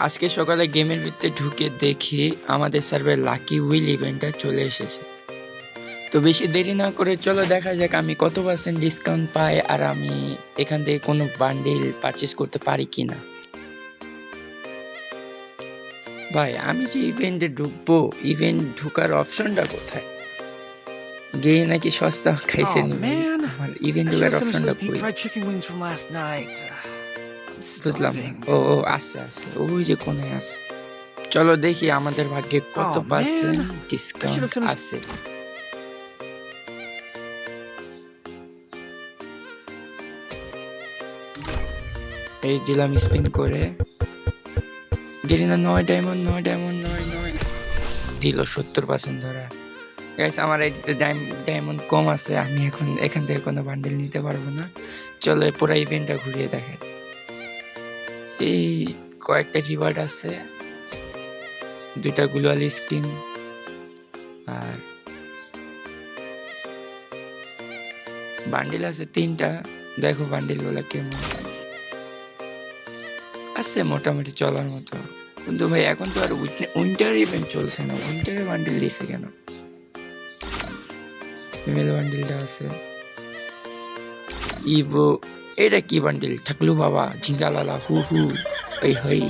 আজকে সকালে গেমের ভিতরে ঢুকে দেখি আমাদের সার্ভে লাকি উইল ইভেন্টটা চলে এসেছে। তো বেশি দেরি না করে চলো দেখা যাক আমি কত পার্সেন্ট ডিসকাউন্ট পাই আর আমি এখান থেকে কোনো বান্ডিল পারচেস করতে পারি কি না ভাই আমি যে ইভেন্টে ঢুকবো ইভেন্ট ঢুকার অপশনটা কোথায়? গিয়ে নাকি সস্তা খাইছে Oh। আমার ইভেন্ট ঢুকার অপশনটা কই? বুঝলাম। ও ও আছে আছে ওই যে কোনে আছে। চলো দেখি আমাদের ভাগ্যে কত Oh, পার্সেন্ট ডিসকাউন্ট আছে। এই দিলাম স্পিন করে। গেলি না নয় ডায়মন্ড নয় ডায়মন্ড নয় নয়। দিল সত্তর পার্সেন্ট ধরা। গাইস আমার আইডিতে ডায়মন্ড কম আছে আমি এখন এখান থেকে কোনো বান্ডেল নিতে পারব না। চলো পুরো ইভেন্টটা ঘুরিয়ে দেখেন এই কয়েকটা রিওয়ার্ড আছে। দুইটা গ্লোয়াল স্কিন আর বান্ডিল আছে তিনটা। দেখো বান্ডিলগুলা কেমন। আছে মোটামুটি চলার মতো। কিন্তু ভাই, এখন তো আর উইন্টার ইভেন্ট চলছে না। উইন্টারের বান্ডিল দিয়েছে কেন? ফিমেল বান্ডিলটা আছে। ইভো এটা কি বান্ডিল? থাকলু বাবা ঝিঙ্গালালা হু হু ওই হই।